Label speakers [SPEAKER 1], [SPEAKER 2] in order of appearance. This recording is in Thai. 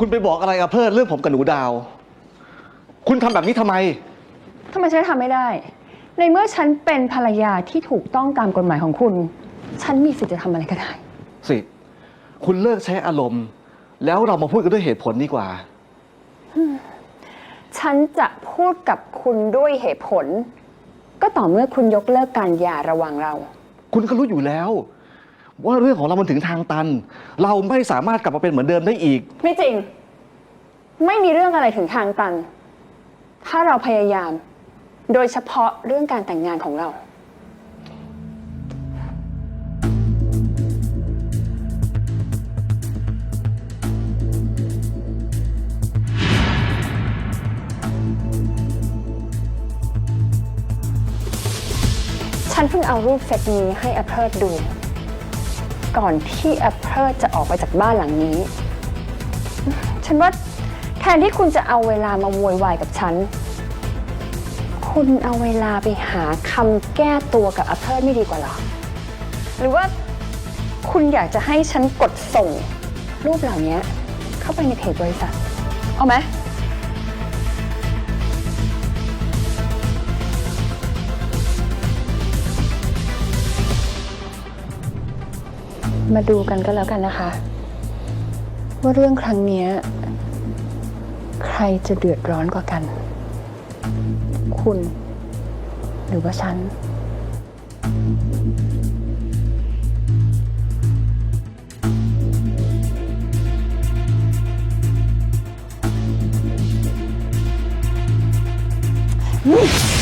[SPEAKER 1] คุณไปบอกอะไรกับเพิดเรื่องผมกับหนูดาว คุณทำแบบนี้ทำไม
[SPEAKER 2] ทำไมฉันทำไม่ได้ ในเมื่อฉันเป็นภรรยาที่ถูกต้องตามกฎหมายของคุณ ฉันมีสิทธิ์จะทำอะไรก็ได้
[SPEAKER 1] สิ คุณเลิกใช้อารมณ์ แล้วเรามาพูดกันด้วยเหตุผลดีกว่า
[SPEAKER 2] ฉันจะพูดกับคุณด้วยเหตุผล ก็ต่อเมื่อคุณยกเลิกการหย่าระหว่างเรา
[SPEAKER 1] คุณก็รู้อยู่แล้ว ว่าเรื่องของเรามันถึงทางตัน เราไม่สามารถกลับมาเป็นเหมือนเดิมได้อีก
[SPEAKER 2] ไม่จริง ไม่มีเรื่องอะไรถึงทางตัน ถ้าเราพยายาม โดยเฉพาะเรื่องการแต่งงานของเรา ฉันเพิ่งเอารูปเซตนี้ให้อเพิร์ดดู ก่อนที่อเพิร์จะออกไปจากบ้านหลังนี้ ฉันว่าแทนที่คุณจะเอาเวลามาโวยวายกับฉัน คุณเอาเวลาไปหาคำแก้ตัวกับอเพิร์ไม่ดีกว่าหรอ หรือว่าคุณอยากจะให้ฉันกดส่งรูปเหล่านี้เข้าไปในเพจบริษัท เอาไหม มาดูกันก็แล้วกันนะคะ ว่าเรื่องครั้งนี้ใครจะเดือดร้อนกว่ากัน คุณ หรือว่าฉัน
[SPEAKER 1] น